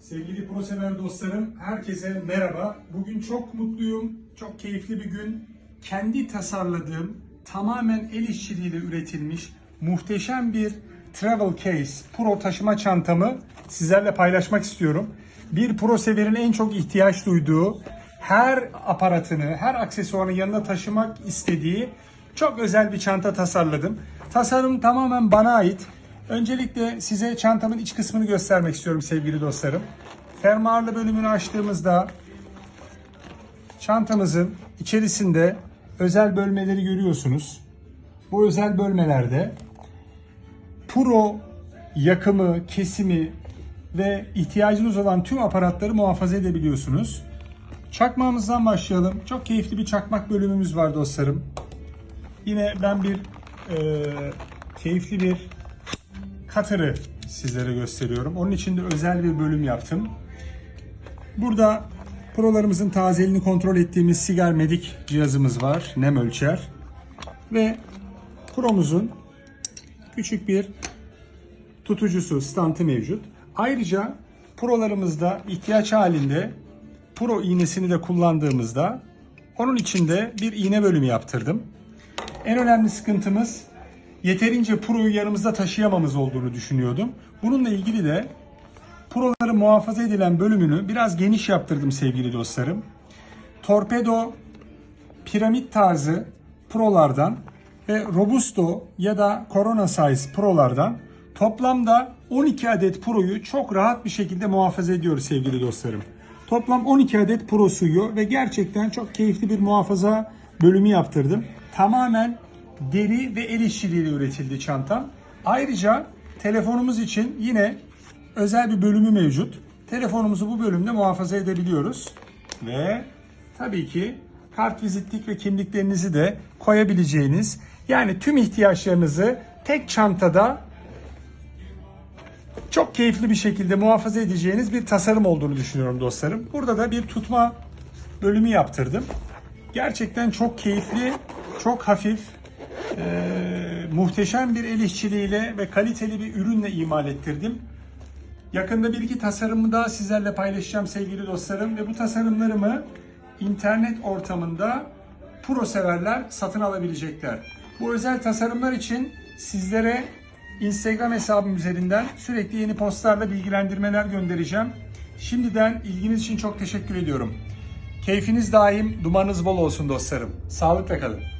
Sevgili pro sever dostlarım, herkese merhaba. Bugün çok mutluyum, çok keyifli bir gün. Kendi tasarladığım, tamamen el işçiliğiyle üretilmiş muhteşem bir travel case, pro taşıma çantamı sizlerle paylaşmak istiyorum. Bir pro severin en çok ihtiyaç duyduğu, her aparatını, her aksesuarını yanına taşımak istediği çok özel bir çanta tasarladım. Tasarım tamamen bana ait. Öncelikle size çantamın iç kısmını göstermek istiyorum sevgili dostlarım. Fermuarlı bölümünü açtığımızda çantamızın içerisinde özel bölmeleri görüyorsunuz. Bu özel bölmelerde Pro yakımı, kesimi ve ihtiyacınız olan tüm aparatları muhafaza edebiliyorsunuz. Çakmağımızdan başlayalım. Çok keyifli bir çakmak bölümümüz var dostlarım. Yine ben bir e, keyifli bir Cutter'ı sizlere gösteriyorum. Onun için de özel bir bölüm yaptım. Burada prolarımızın tazeliğini kontrol ettiğimiz Sigar Medic cihazımız var. Nem ölçer. Ve promuzun küçük bir tutucusu, stantı mevcut. Ayrıca prolarımızda ihtiyaç halinde pro iğnesini de kullandığımızda onun içinde bir iğne bölümü yaptırdım. En önemli sıkıntımız yeterince proyu yanımızda taşıyamamız olduğunu düşünüyordum. Bununla ilgili de proları muhafaza edilen bölümünü biraz geniş yaptırdım sevgili dostlarım. Torpedo piramit tarzı prolardan ve robusto ya da corona size prolardan toplamda 12 adet proyu çok rahat bir şekilde muhafaza ediyoruz sevgili dostlarım. Toplam 12 adet pro suyu ve gerçekten çok keyifli bir muhafaza bölümü yaptırdım. Tamamen deri ve el işçiliğiyle üretildi çantam. Ayrıca telefonumuz için yine özel bir bölümü mevcut. Telefonumuzu bu bölümde muhafaza edebiliyoruz. Ve tabii ki kart vizitlik ve kimliklerinizi de koyabileceğiniz yani tüm ihtiyaçlarınızı tek çantada çok keyifli bir şekilde muhafaza edeceğiniz bir tasarım olduğunu düşünüyorum dostlarım. Burada da bir tutma bölümü yaptırdım. Gerçekten çok keyifli, çok hafif, eee, muhteşem bir el işçiliğiyle ve kaliteli bir ürünle imal ettirdim. Yakında bir iki tasarımı daha sizlerle paylaşacağım sevgili dostlarım ve bu tasarımlarımı internet ortamında pro severler satın alabilecekler. Bu özel tasarımlar için sizlere Instagram hesabım üzerinden sürekli yeni postlarla bilgilendirmeler göndereceğim. Şimdiden ilginiz için çok teşekkür ediyorum. Keyfiniz daim, dumanınız bol olsun dostlarım. Sağlıkla kalın.